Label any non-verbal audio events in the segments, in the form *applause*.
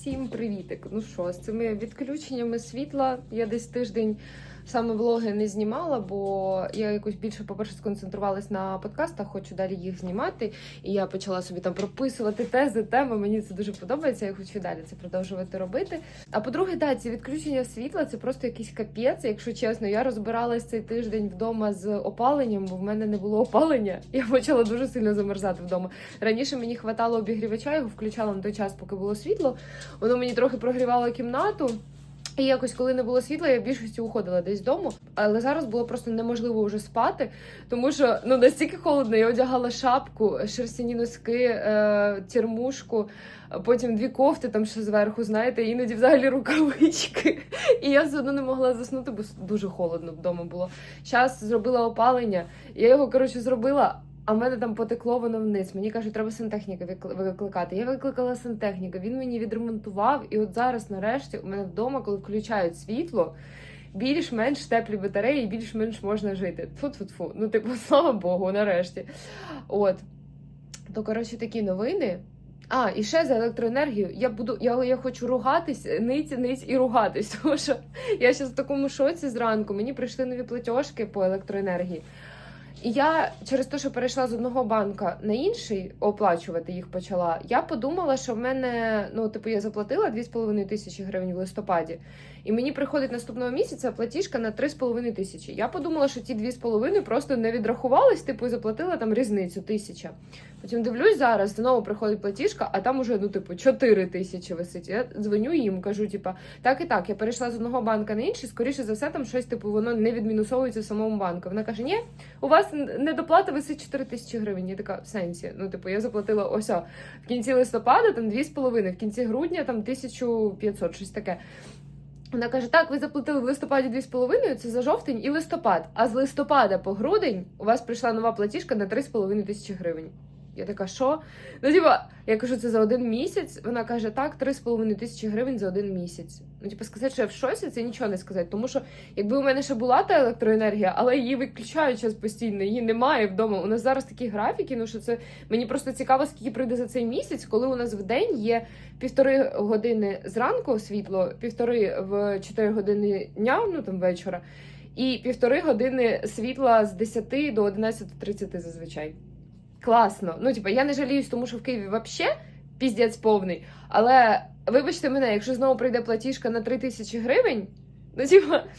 Всім привітик! Ну що, з цими відключеннями світла я десь тиждень саме влоги не знімала, бо я якось більше, по-перше, сконцентрувалась на подкастах, хочу далі їх знімати. І я почала собі там прописувати тези, теми. Мені це дуже подобається. Я хочу далі це продовжувати робити. А по-друге, да, ці відключення світла це просто якийсь капець. Якщо чесно, я розбиралась цей тиждень вдома з опаленням, бо в мене не було опалення. *laughs* Я почала дуже сильно замерзати вдома. Раніше мені хватало обігрівача, його включала на той час, поки було світло. Воно мені трохи прогрівало кімнату. І якось, коли не було світла, я в більшості уходила десь дому. Але зараз було просто неможливо вже спати, тому що ну настільки холодно, я одягала шапку, шерстяні носки, е, термушку, потім дві кофти там ще зверху, знаєте, іноді взагалі рукавички. І я все одно не могла заснути, бо дуже холодно вдома було. Зараз зробила опалення. Я його коротше зробила. А в мене там потекло воно вниз. Мені кажуть, треба сантехніка викликати. Я викликала сантехніка, він мені відремонтував. І от зараз, нарешті, у мене вдома, коли включають світло, більш-менш теплі батареї, більш-менш можна жити. Тфу-тфу-тфу. Ну, типу, *laughs* слава Богу, нарешті. От. То, коротше, такі новини. А, і ще за електроенергію. Я буду, я, я хочу ругатись, ниць, ниць і ругатись, *laughs* тому що я зараз в такому шоці зранку. Мені прийшли нові платіжки по електроенергії. І я через те, що перейшла з одного банка на інший, оплачувати їх почала. Я подумала, що в мене, ну, типу, я заплатила 2,5 тисячі гривень в листопаді, і мені приходить наступного місяця платіжка на 3,5 тисячі. Я подумала, що ті 2,5 просто не відрахувались, типу, і заплатила там різницю тисяча. Потім дивлюсь зараз, знову приходить платіжка, а там уже, ну, типу, 4 тисячі висить. Я дзвоню їм, кажу, типу, так і так, я перейшла з одного банка на інший, скоріше за все, там щось, типу, воно не відмінусовується в самому банку. Вона каже, ні, у вас недоплата висить 4 тисячі гривень. Я така в сенсі. Ну, типу, я заплатила ось о, в кінці листопада там 2,5, в кінці грудня там 1500, щось таке. Вона каже: так, ви заплатили в листопаді 2,5, це за жовтень і листопад. А з листопада по грудень у вас прийшла нова платіжка на 3,5 тисячі гривень. Я така, що? Ну, типа, я кажу, це за один місяць. Вона каже, так, 3,5 тисячі гривень за один місяць. Ну, типу, сказати, що я в шоці, це нічого не сказати. Тому що якби у мене ще була та електроенергія, але її виключають зараз постійно, її немає вдома. У нас зараз такі графіки, ну що це мені просто цікаво, скільки прийде за цей місяць, коли у нас в день є півтори години зранку світло, півтори в 4 години дня, ну там вечора, і півтори години світла з 10 до 11.30 зазвичай. Класно. Ну, типа, я не жаліюсь, тому що в Києві взагалі піздець повний. Але вибачте мене, якщо знову прийде платіжка на 3 тисячі гривень, ну типа. *laughs*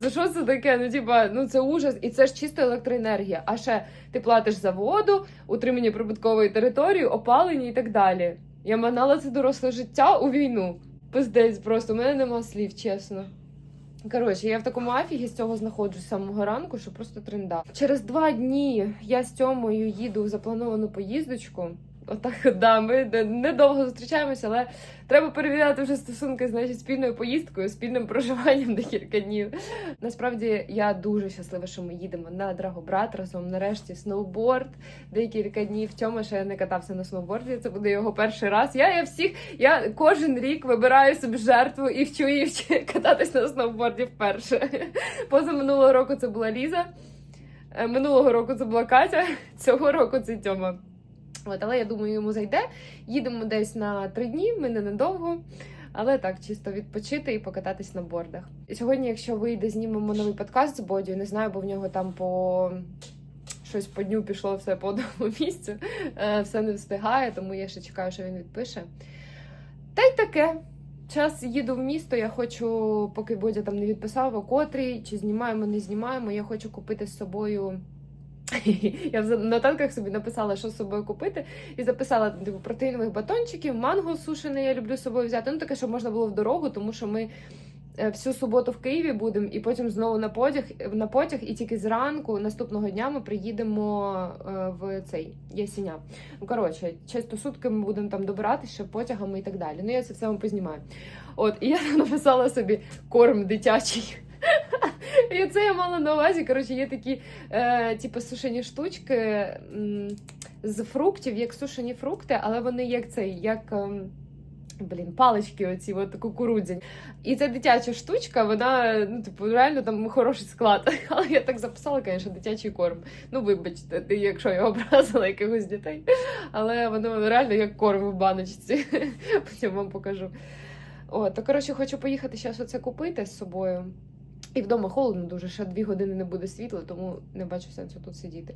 За що це таке? Ну, типа, ну це ужас, і це ж чисто електроенергія. А ще ти платиш за воду, утримання прибуткової території, опалення і так далі. Я манала це доросле життя у війну. Пиздець, просто у мене нема слів, чесно. Коротше, я в такому афігі з цього знаходжусь з самого ранку, що просто тренда. Через два дні я з Тьомою їду в заплановану поїздочку. Отак, да, ми недовго зустрічаємося, але треба перевіряти вже стосунки значить, спільною поїздкою, спільним проживанням *laughs* декілька днів. Насправді я дуже щаслива, що ми їдемо на Драгобрат разом. Нарешті сноуборд. Декілька днів Тьома ще не катався на сноуборді. Це буде його перший раз. Я, я всіх, я кожен рік вибираю собі жертву і вчу її вчи- *laughs* кататись на сноуборді вперше. Поза минулого року це була Ліза. е, Минулого року це була Катя, цього року це Тьома. От, але я думаю, йому зайде. Їдемо десь на три дні, ми ненадовго. Але так, чисто відпочити і покататись на бордах. Сьогодні, якщо вийде, знімемо новий подкаст з Бодю, не знаю, бо в нього там по щось по дню пішло все по *laughs* одному місцю, е, все не встигає, тому я ще чекаю, що він відпише. Та й таке. Час їду в місто. Я хочу, поки Бодя там не відписав, о котрій, чи знімаємо, не знімаємо. Я хочу купити з собою. *laughs* Я в нотатках собі написала, що з собою купити, і записала типу, протеїнових батончиків, манго сушене, я люблю з собою взяти. Ну таке, щоб можна було в дорогу, тому що ми е, всю суботу в Києві будемо, і потім знову на потяг, на потяг, і тільки зранку наступного дня ми приїдемо е, в цей Ясіня. Ну коротше, чисто сутки ми будемо там добиратися ще потягами і так далі. Ну я це все вам познімаю. От, і я *laughs* написала собі корм дитячий. *laughs* І це я мала на увазі. Коротше, є такі, е, типу, сушені штучки м, з фруктів, як сушені фрукти, але вони як цей, як. ем, Блін, палички оці, от кукурудзяні. І ця дитяча штучка, вона, ну, типу, реально там хороший склад. *laughs* Але я так записала, звісно, дитячий корм. Ну, вибачте, якщо я образила якихось дітей. Але воно реально як корм в баночці. *laughs* Потім вам покажу. О, то коротше, хочу поїхати зараз оце купити з собою. І вдома холодно дуже, ще дві години не буде світла, тому не бачу сенсу тут сидіти.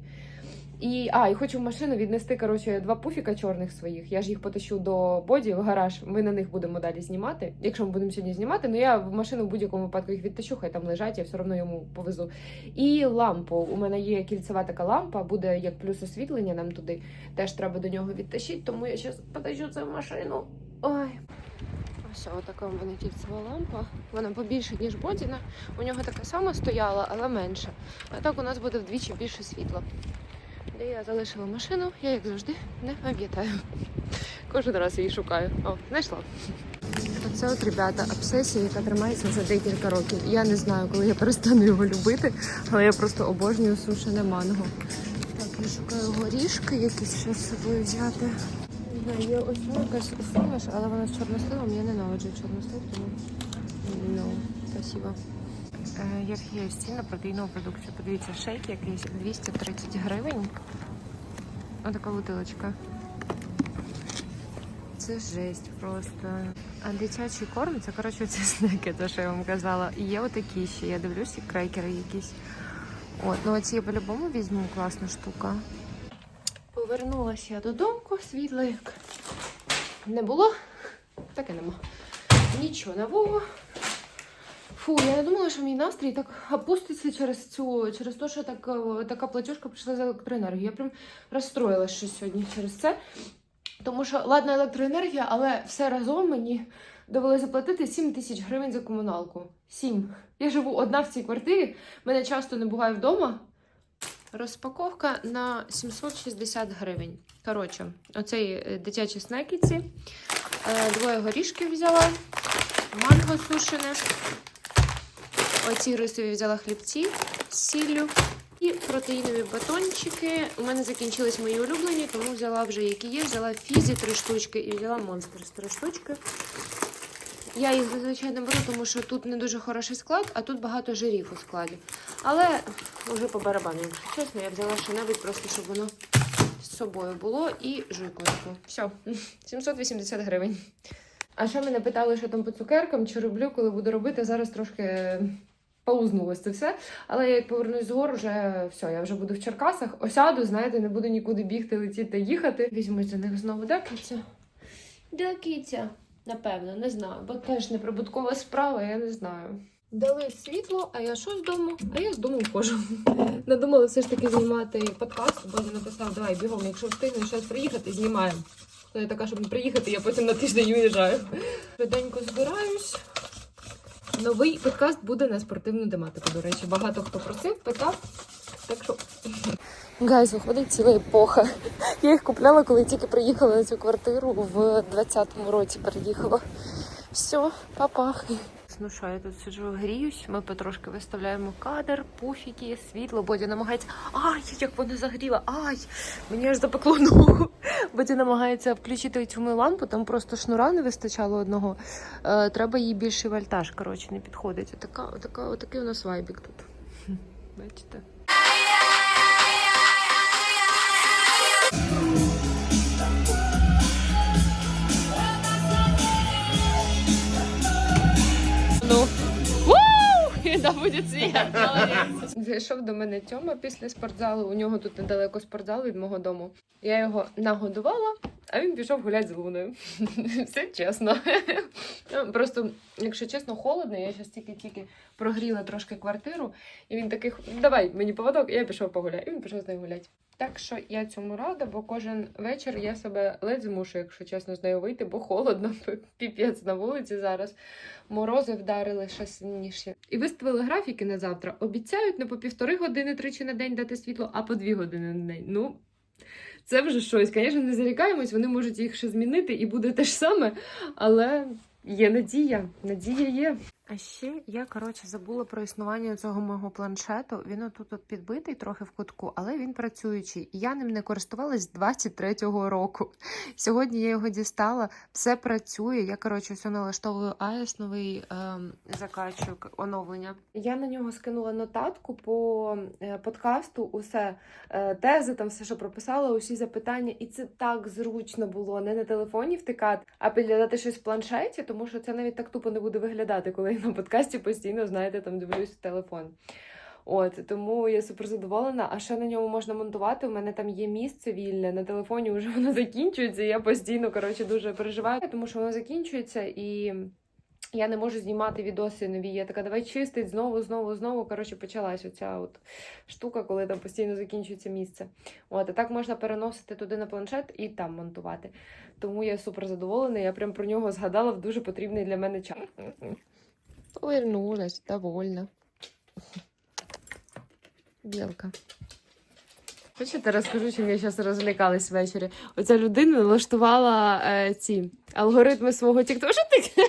І, а, і хочу в машину віднести коротше, два пуфіка чорних своїх. Я ж їх потащу до боді в гараж. Ми на них будемо далі знімати. Якщо ми будемо сьогодні знімати, ну я в машину в будь-якому випадку їх відтащу, хай там лежать, я все одно йому повезу. І лампу. У мене є кільцева така лампа, буде як плюс освітлення нам туди. Теж треба до нього відтащити, тому я зараз потащу це в машину. Ой. Ось така у мене кільцева лампа. Вона побільше, ніж Бодіна. У нього така сама стояла, але менша. А так у нас буде вдвічі більше світла. Де я залишила машину, я як завжди не пам'ятаю. Кожен раз її шукаю. О, знайшла. Оце от, ребята, обсесія, яка тримається вже декілька років. Я не знаю, коли я перестану його любити, але я просто обожнюю сушене манго. Так, я шукаю горішки, якісь ще з собою взяти. Знаю, є ось якась суміш, але вона з чорносливом, я ненавиджу чорнослив, тому ну, спасибо. Е, Як є стіна протеїнову продукцію. Подивіться, шейк якийсь 230 гривень. Отака бутилочка. Це жесть просто. А дитячий корм це коротше ці снеки, те, що я вам казала. І є отакі ще. Я дивлюсь, і крекери якісь. От, ну оці я по-любому візьму, класна штука. Повернулася я додому, світла як не було, так і нема. Нічого нового. Фу, я не думала, що мій настрій так опуститься через цю, через те, що так, така платіжка прийшла за електроенергію. Я прям розстроїлася щось сьогодні через це. Тому що, ладна електроенергія, але все разом мені довелося заплатити 7 тисяч гривень за комуналку. 7. Я живу одна в цій квартирі, мене часто не буває вдома. Розпаковка на 760 гривень. Коротше, оцей е, дитячі снекіці. Е, Двоє горішків взяла, манго сушене. Оці рисові взяла хлібці з сіллю. І протеїнові батончики. У мене закінчились мої улюблені, тому взяла вже які є. Взяла фізі три штучки і взяла монстр з три штучки. Я їх зазвичай не беру, тому що тут не дуже хороший склад, а тут багато жирів у складі. Але вже по барабану, якщо чесно, я взяла що-небудь просто, щоб воно з собою було і жуйку таку. Все, 780 гривень. А ще мене питали, що там по цукеркам, чи роблю, коли буду робити. Зараз трошки паузнулося це все. Але я як повернусь з гор, вже все, я вже буду в Черкасах. Осяду, знаєте, не буду нікуди бігти, летіти, їхати. Візьмуть за них знову де киця? Де киця? Напевно, не знаю, бо теж неприбуткова справа, я не знаю. Дали світло, а я що з дому? А я з дому вхожу. *laughs* Надумала все ж таки знімати подкаст, бо я написав, давай бігом, якщо встигнеш щось приїхати, знімаємо. То я така, щоб не приїхати, я потім на тиждень уїжджаю. Швиденько збираюсь. Новий подкаст буде на спортивну тематику, до речі. Багато хто просив, питав. Так що. Гайз, виходить ціла епоха. Я їх купляла, коли тільки приїхала на цю квартиру в 20-му році переїхала. Все, папа. Ну що, я тут сиджу, гріюсь, ми потрошки виставляємо кадр, пуфіки, світло. Бодя намагається. Ай, як воно загріло! Ай! Мені аж запекло ногу. *laughs* Бодя намагається включити цю мою лампу, там просто шнура не вистачало одного. Е, треба їй більший вольтаж, коротше, не підходить. Отака, отака, отакий у нас вайбік тут. *laughs* Бачите? Да, буде світ. Зайшов до мене Тьома після спортзалу. У нього тут недалеко спортзал від мого дому. Я його нагодувала, а він пішов гуляти з луною. *laughs* Все чесно. Просто, якщо чесно, холодно. Я зараз тільки-тільки прогріла трошки квартиру, і він такий, давай мені поводок, і я пішов погуляти. І він пішов з нею гуляти. Так що я цьому рада, бо кожен вечір я себе ледь змушую, якщо чесно, з нею вийти, бо холодно, *laughs* піпець на вулиці зараз. Морози вдарили ще сильніше. І виставили графіки на завтра. Обіцяють не по півтори години тричі на день дати світло, а по дві години на день. Ну, це вже щось. Звісно, не зарікаємось, вони можуть їх ще змінити і буде те ж саме, але є надія. Надія є. А ще я коротше забула про існування цього мого планшету. Він отут от підбитий трохи в кутку, але він працюючий. Я ним не користувалась з 23-го року. Сьогодні я його дістала, все працює. Я коротше все налаштовую АЕС новий ем, закачок оновлення. Я на нього скинула нотатку по е, подкасту. Усе е, тези, там все, що прописала, усі запитання, і це так зручно було не на телефоні втикати, а підглядати щось в планшеті, тому що це навіть так тупо не буде виглядати, коли на подкасті постійно, знаєте, там дивлюсь телефон. От тому я супер задоволена. А ще на ньому можна монтувати. У мене там є місце вільне на телефоні. Вже воно закінчується. Я постійно коротше дуже переживаю, тому що воно закінчується і. Я не можу знімати відоси нові. Я така, давай чистить знову, знову, знову. Коротше, почалась оця от штука, коли там постійно закінчується місце. От, а так можна переносити туди на планшет і там монтувати. Тому я супер задоволена. Я прям про нього згадала в дуже потрібний для мене час. Повернулась, довольна. Білка. Хочете, розкажу, чим я зараз розлякалась ввечері. Оця людина налаштувала е, ці алгоритми свого тіктоку. Що ти?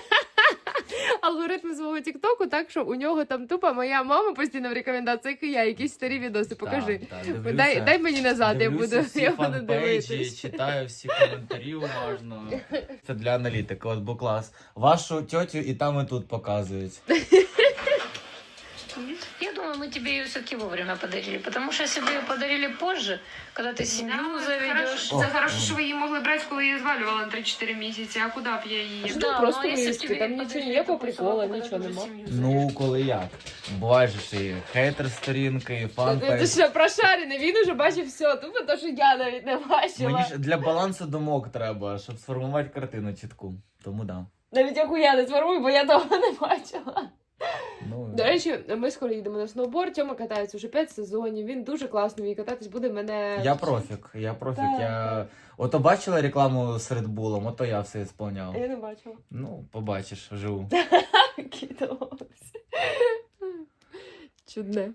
Алгоритми свого тіктоку, так що у нього там тупа моя мама постійно в рекомендаціях і я якісь старі відоси. Покажи. Так, так, дивлюся- дай, дай мені назад, я буду, всі я буду дивитись. читаю всі коментарі уважно. Це для аналітики, от бо клас. Вашу тьотю і там, і тут показують. *laughs* Я думаю, мы тебе ее все-таки вовремя подарили, потому что если бы ее подарили позже, когда ты семью заведешь... О. Це хорошо, що ви її могли брати, коли я звалювала на 3-4 місяці, а куди б я її? Да, просто но если б миски, тебе там её нічого подарили ніякого такой прикола, срок, когда нічого ты уже нема. семью Ну, заведешь. коли як? Буває ж і хейтер сторінки, і Ти фан що, прошарений, він уже бачив все, тупо то, що я навіть не бачила. Мені ж для балансу думок треба, щоб сформувати картину чітку. Тому да. Навіть яку я не сформую, бо я того не бачила. Ну, До речі, ми скоро їдемо на сноуборд, Тьома катається вже 5 сезонів, він дуже класно вміє кататись, буде мене... я профік, я профік. Так, Я... Ото бачила рекламу з Red Bull, ото я все сповняв. Я не бачила. Ну, побачиш, живу. *laughs* Кидалось. Чудне.